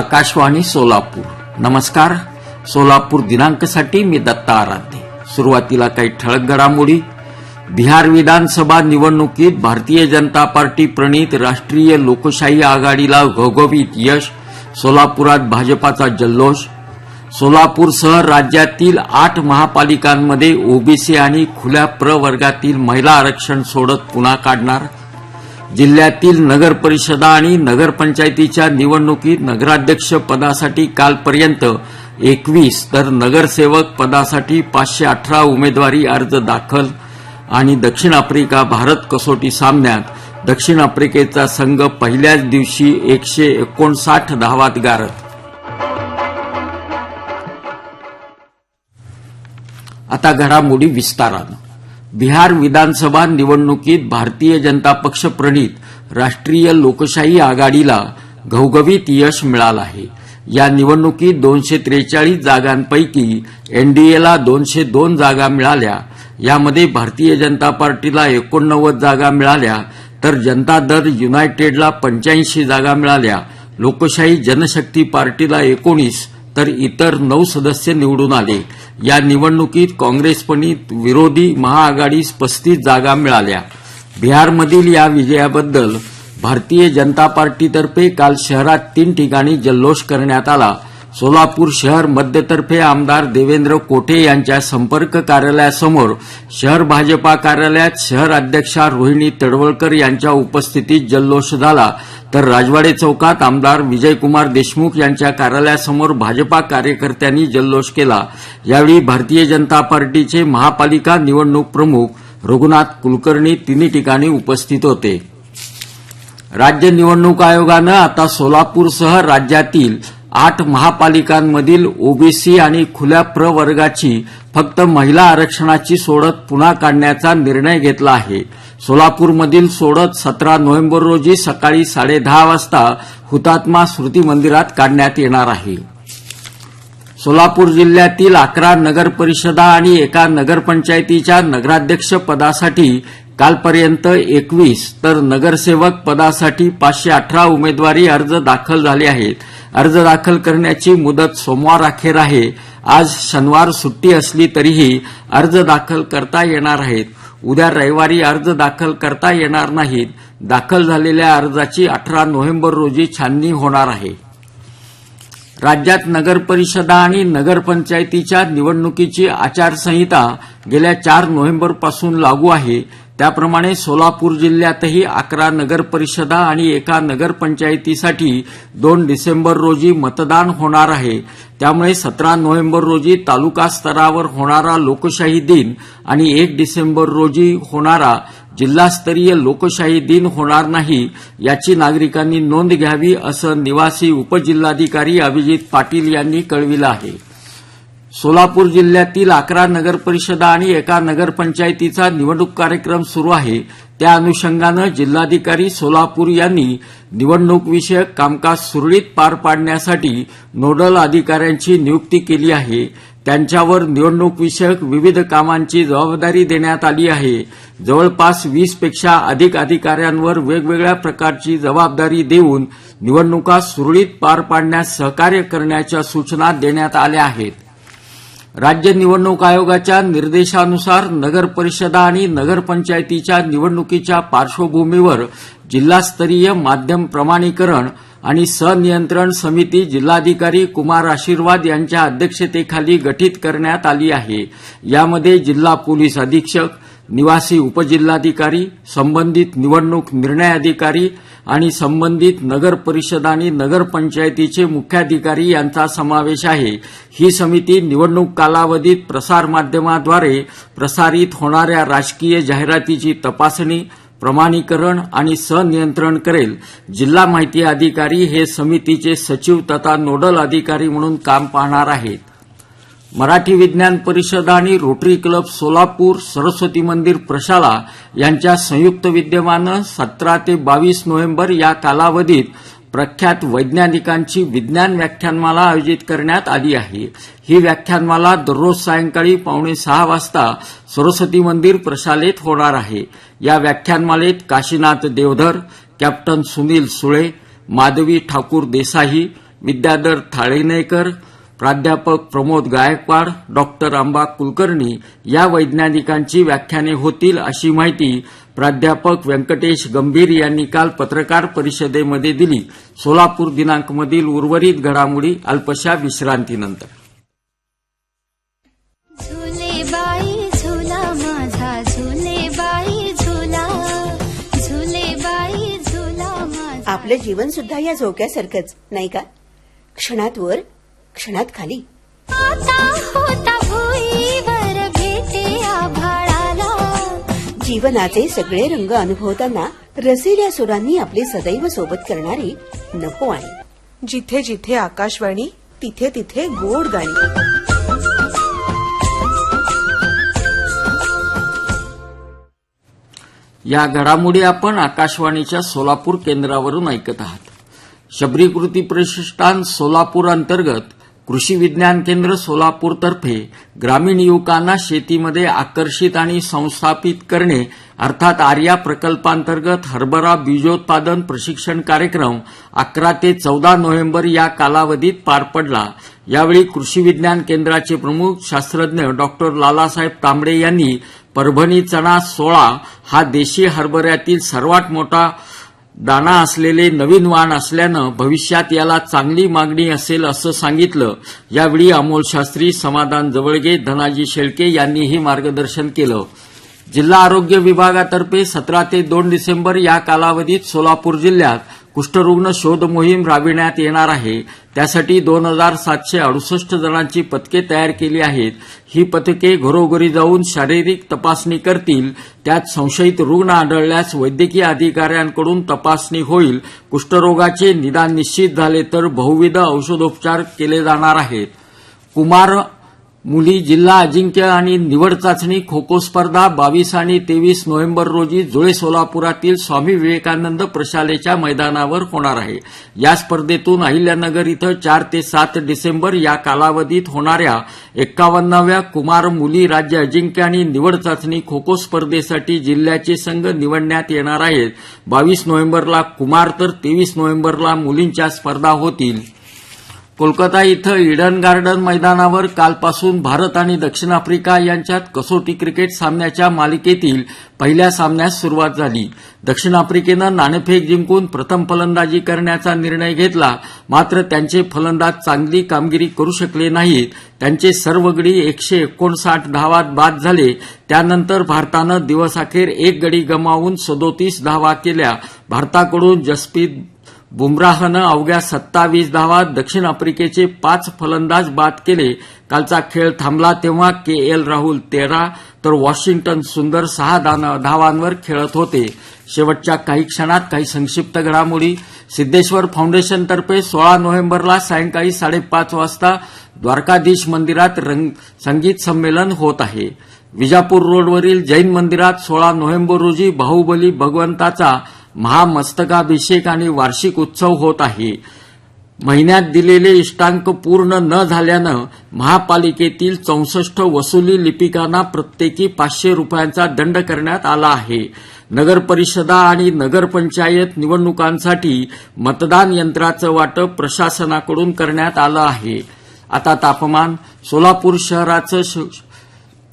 आकाशवाणी सोलापूर. नमस्कार. सोलापूर दिनांकसाठी मी दत्ता आराध्य. सुरुवातीला काही ठळक घडामोडी. बिहार विधानसभा निवडणुकीत भारतीय जनता पार्टी प्रणित राष्ट्रीय लोकशाही आघाडीला घोघवीत यश. सोलापुरात भाजपाचा जल्लोष. सोलापूरसह राज्यातील आठ महापालिकांमध्ये ओबीसी आणि खुल्या प्रवर्गातील महिला आरक्षण सोडत पुन्हा काढणार. जिल्ह्यातील नगर परिषदा आणि नगरपंचायतीच्या निवडणुकीत नगराध्यक्ष पदासाठी कालपर्यंत एकवीस तर नगरसेवक पदासाठी पाचशे अठरा उमेदवारी अर्ज दाखल आणि दक्षिण आफ्रिका भारत कसोटी सामन्यात दक्षिण आफ्रिकेचा संघ पहिल्याच दिवशी एकशे एकोणसाठ धावात गारत. आता घडामोडी विस्तारानं. बिहार विधानसभा निवडणुकीत भारतीय जनता पक्ष प्रणित राष्ट्रीय लोकशाही आघाडीला घवघवीत यश मिळालं आहे या निवडणुकीत दोनशे त्रेचाळीस जागांपैकी एनडीएला दोनशे दोन जागा मिळाल्या. यामध्ये भारतीय जनता पार्टीला एकोणनव्वद जागा मिळाल्या तर जनता दल युनायटेडला पंच्याऐंशी जागा मिळाल्या. लोकशाही जनशक्ती पार्टीला एकोणीस तर इतर नऊ सदस्य निवडून आले. या निवडणुकीत काँग्रेसपणीत विरोधी महाआघाडीस पस्तीस जागा मिळाल्या. बिहारमधील या विजयाबद्दल भारतीय जनता पार्टीतर्फे काल शहरात तीन ठिकाणी जल्लोष करण्यात आला. सोलापूर शहर मध्यतर्फे आमदार देवेंद्र कोठे यांच्या संपर्क कार्यालयासमोर शहर भाजपा कार्यालयात शहर अध्यक्षा रोहिणी तडवळकर यांच्या उपस्थितीत जल्लोष झाला. तर राजवाडे चौकात आमदार विजयकुमार देशमुख यांच्या कार्यालयासमोर भाजपा कार्यकर्त्यांनी जल्लोष केला. यावेळी भारतीय जनता पार्टीचे महापालिका निवडणूक प्रमुख रघुनाथ कुलकर्णी तिन्ही ठिकाणी उपस्थित होते. राज्य निवडणूक आयोगानं आता सोलापूरसह राज्यातील आठ महापालिकांमधील ओबीसी आणि खुल्या प्रवर्गाची फक्त महिला आरक्षणाची सोडत पुन्हा काढण्याचा निर्णय घेतला आहे. सोलापूरमधील सोडत सतरा नोव्हेंबर रोजी सकाळी साडेदहा वाजता हुतात्मा स्मृती मंदिरात काढण्यात येणार आहे. सोलापूर जिल्ह्यातील अकरा नगरपरिषदा आणि एका नगरपंचायतीच्या नगराध्यक्ष पदासाठी कालपर्यंत एकवीस तर नगरसेवक पदासाठी पाचशे अठरा उमेदवारी अर्ज दाखल झाले आहेत. अर्ज दाखल करण्याची मुदत सोमवार अखेर आहे. आज शनिवार सुट्टी असली तरीही अर्ज दाखल करता येणार आहेत. उद्या रविवारी अर्ज दाखल करता येणार नाहीत. दाखल झालेल्या अर्जाची अठरा नोव्हेंबर रोजी छाननी होणार आहे. राज्यात नगरपरिषदा आणि नगरपंचायतीच्या निवडणुकीची आचारसंहिता गेल्या चार नोव्हेंबरपासून लागू आहे. त्याप्रमाणे सोलापूर जिल्ह्यातही अकरा नगरपरिषदा आणि एका नगरपंचायतीसाठी दोन डिसेंबर रोजी मतदान होणार आहे. त्यामुळे सतरा नोव्हेंबर रोजी तालुका स्तरावर होणारा लोकशाही दिन आणि एक डिसेंबर रोजी होणारा जिल्हास्तरीय लोकशाही दिन होणार नाही याची नागरिकांनी नोंद घ्यावी असं निवासी उपजिल्हाधिकारी अभिजित पाटील यांनी कळविलं आहे. सोलापूर जिल्ह्यातील अकरा नगरपरिषदा आणि एका नगरपंचायतीचा निवडणूक कार्यक्रम सुरू आहे. त्या अनुषंगानं जिल्हाधिकारी सोलापूर यांनी निवडणूकविषयक कामकाज सुरळीत पार पाडण्यासाठी नोडल अधिकाऱ्यांची नियुक्ती केली आहे. त्यांच्यावर निवडणूकविषयक विविध कामांची जबाबदारी देण्यात आली आहे. जवळपास वीसपेक्षा अधिक अधिकाऱ्यांवर वेगवेगळ्या प्रकारची जबाबदारी देऊन निवडणुका सुरळीत पार पाडण्यास सहकार्य करण्याच्या सूचना देण्यात आल्या आहेत. राज्य निवडणूक आयोगाच्या निर्देशानुसार नगर परिषदा आणि नगरपंचायतीच्या निवडणुकीच्या पार्श्वभूमीवर जिल्हास्तरीय माध्यम प्रमाणीकरण आणि सनियंत्रण समिती जिल्हाधिकारी कुमार आशीर्वाद यांच्या अध्यक्षतेखाली गठीत करण्यात आली आहे. यामध्ये जिल्हा पोलीस अधीक्षक निवासी उपजिल्हाधिकारी संबंधित निवडणूक निर्णय अधिकारी आणि संबंधित नगर परिषद आणि नगरपंचायतीचे मुख्याधिकारी यांचा समावेश आहे. ही समिती निवडणूक कालावधीत प्रसारमाध्यमाद्वारे प्रसारित होणाऱ्या राजकीय जाहिरातीची तपासणी प्रमाणीकरण आणि सनियंत्रण करेल. जिल्हा माहिती अधिकारी हे समितीचे सचिव तथा नोडल अधिकारी म्हणून काम पाहणार आहेत. मराठी विज्ञान परिषद आणि रोटरी क्लब सोलापूर सरस्वती मंदिर प्रशाला यांच्या संयुक्त विद्यमानं सतरा ते बावीस नोव्हेंबर या कालावधीत प्रख्यात वैज्ञानिकांची विज्ञान व्याख्यानमाला आयोजित करण्यात आली आहे. ही व्याख्यानमाला दररोज सायंकाळी पावणे सहा वाजता सरस्वती मंदिर प्रशालेत होणार आहे. या व्याख्यानमालेत काशीनाथ देवधर कॅप्टन सुनील सुळे माधवी ठाकूर देसाई विद्याधर थाळेनेकर प्राध्यापक प्रमोद गायकवाड डॉक्टर अंबा कुलकर्णी या वैज्ञानिकांची व्याख्याने होतील अशी माहिती प्राध्यापक व्यंकटेश गंभीर यांनी काल पत्रकार परिषदेमध्ये दिली. सोलापूर दिनांकमधील उर्वरित घडामोडी अल्पशा विश्रांतीनंतर. झुले बाई झुला माझा झुले बाई झुला झुले बाई झुला माझा. आपलं जीवन सुद्धा या झोक्यासारखंच नाही का? क्षणात वर क्षणात खाली. आता होता भुईवर भेटे आभाळाला. जीवनाचे सगळे रंग अनुभवताना रसिल्या सुरांनी आपली सदैव सोबत करणारी नको आणि जिथे जिथे आकाशवाणी तिथे तिथे गोड गाणी. या घडामोडी आपण आकाशवाणीच्या सोलापूर केंद्रावरून ऐकत आहात. शबरी कृती प्रतिष्ठान सोलापूर अंतर्गत कृषी विज्ञान केंद्र सोलापूरतर्फे ग्रामीण युवकांना शेतीमध्ये आकर्षित आणि संस्थापित करणे अर्थात आर्या प्रकल्पांतर्गत हरभरा बीजोत्पादन प्रशिक्षण कार्यक्रम अकरा ते चौदा नोव्हेंबर या कालावधीत पार पडला. यावेळी कृषी विज्ञान केंद्राचे प्रमुख शास्त्रज्ञ डॉक्टर लालासाहेब तांबडे यांनी परभणी चणा सोळा हा देशी हरभऱ्यातील सर्वात मोठा दाना असलेले नवीन वाण असल्यानं भविष्यात याला चांगली मागणी असेल असं सांगितलं. यावेळी अमोल शास्त्री समाधान जवळगे धनाजी शेळके यांनीही मार्गदर्शन केलं. जिल्हा आरोग्य विभागातर्फे सतरा ते दोन डिसेंबर या कालावधीत सोलापूर जिल्ह्यात कुष्ठरुग्ण शोध मोहीम राबविण्यात येणार आहे. त्यासाठी दोन हजार सातशे अडुसष्ट जणांची पथके तयार केली आहेत. ही पथके घरोघरी जाऊन शारीरिक तपासणी करतील. त्यात संशयित रुग्ण आढळल्यास वैद्यकीय अधिकाऱ्यांकडून तपासणी होईल. कुष्ठरोगाचे निदान निश्चित झाले तर बहुविध औषधोपचार केले जाणार आहेत. कुमार मुली जिल्हा अजिंक्य आणि निवड चाचणी खो खो स्पर्धा बावीस आणि तेवीस नोव्हेंबर रोजी जुळे सोलापुरातील स्वामी विवेकानंद प्रशालेच्या मैदानावर होणार आहे. या स्पर्धेतून अहिल्यानगर इथं चार ते सात डिसेंबर या कालावधीत होणाऱ्या एक्कावन्नाव्या कुमार मुली राज्य अजिंक्य आणि निवड चाचणी खो खो स्पर्धेसाठी जिल्ह्याचे संघ निवडण्यात येणार आहेत. बावीस नोव्हेंबरला कुमार तर तेवीस नोव्हेंबरला मुलींच्या स्पर्धा होतील. कोलकाता इथं इडन गार्डन मैदानावर कालपासून भारत आणि दक्षिण आफ्रिका यांच्यात कसोटी क्रिकेट सामन्याच्या मालिकेतील पहिल्या सामन्यास सुरुवात झाली. दक्षिण आफ्रिकेनं नाणेफेक जिंकून प्रथम फलंदाजी करण्याचा निर्णय घेतला मात्र त्यांचे फलंदाज चांगली कामगिरी करू शकले नाहीत. त्यांचे सर्व गडी एकशे एकोणसाठ धावात बाद झाले. त्यानंतर भारतानं दिवसाखेर एक गडी गमावून सदोतीस धावा केल्या. भारताकडून जसप्रीत बुमराहनं अवघ्या सत्तावीस धावात दक्षिण आफ्रिकेचे पाच फलंदाज बाद केले. कालचा खेळ थांबला तेव्हा के एल राहुल तेरा तर वॉशिंग्टन सुंदर सहा धावांवर खेळत होते. शेवटच्या काही क्षणात काही संक्षिप्त घडामोडी. सिद्धेश्वर फाउंडेशनतर्फे सोळा नोव्हेंबरला सायंकाळी साडेपाच वाजता द्वारकाधीश मंदिरात रंग संगीत संमेलन होत आहे. विजापूर रोडवरील जैन मंदिरात सोळा नोव्हेंबर रोजी बाहुबली भगवंताचा महामस्तकाभिषेक आणि वार्षिक उत्सव होत आहे. महिन्यात दिलेले इष्टांक पूर्ण न झाल्यानं महापालिकेतील चौसष्ट वसुली लिपिकांना प्रत्येकी पाचशे रुपयांचा दंड करण्यात आला आहे. नगर परिषदा आणि नगरपंचायत निवडणुकांसाठी मतदान यंत्राचं वाटप प्रशासनाकडून करण्यात आलं आहे. आता तापमान सोलापूर शहराचं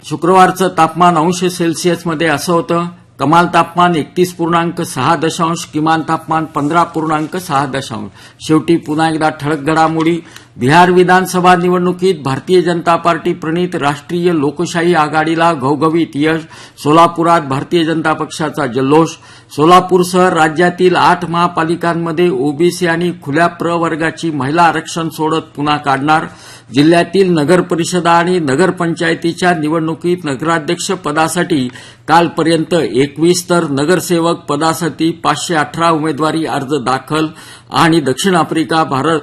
शुक्रवारचं तापमान अंश सेल्सिअसमध्ये असं होतं. कमाल तापमान एकतीस पूर्णांक सहा दशांश किमान तापमान पंधरा पूर्णांक सहा दशांश. शेवटी पुन्हा एकदा ठळक घडामोडी. बिहार विधानसभा निवडणुकीत भारतीय जनता पार्टी प्रणित राष्ट्रीय लोकशाही आघाडीला घवघवीत यश. सोलापुरात भारतीय जनता पक्षाचा जल्लोष. सोलापूरसह राज्यातील आठ महापालिकांमध्ये ओबीसी आणि खुल्या प्रवर्गाची महिला आरक्षण सोडत पुन्हा काढणार. जिल्ह्यातील नगर परिषदा आणि नगरपंचायतीच्या निवडणुकीत नगराध्यक्ष पदासाठी कालपर्यंत एकवीस तर नगरसेवक पदासाठी पाचशे अठरा उमेदवारी अर्ज दाखल आणि दक्षिण आफ्रिका भारत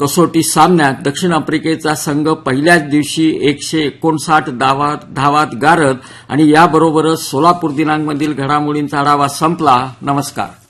कसोटी सामन्यात दक्षिण आफ्रिकेचा संघ पहिल्याच दिवशी एकशे एकोणसाठ धावात धावात गारत आणि याबरोबरच सोलापूर दिनांकमधील घडामोडींचा आढावा संपला. नमस्कार.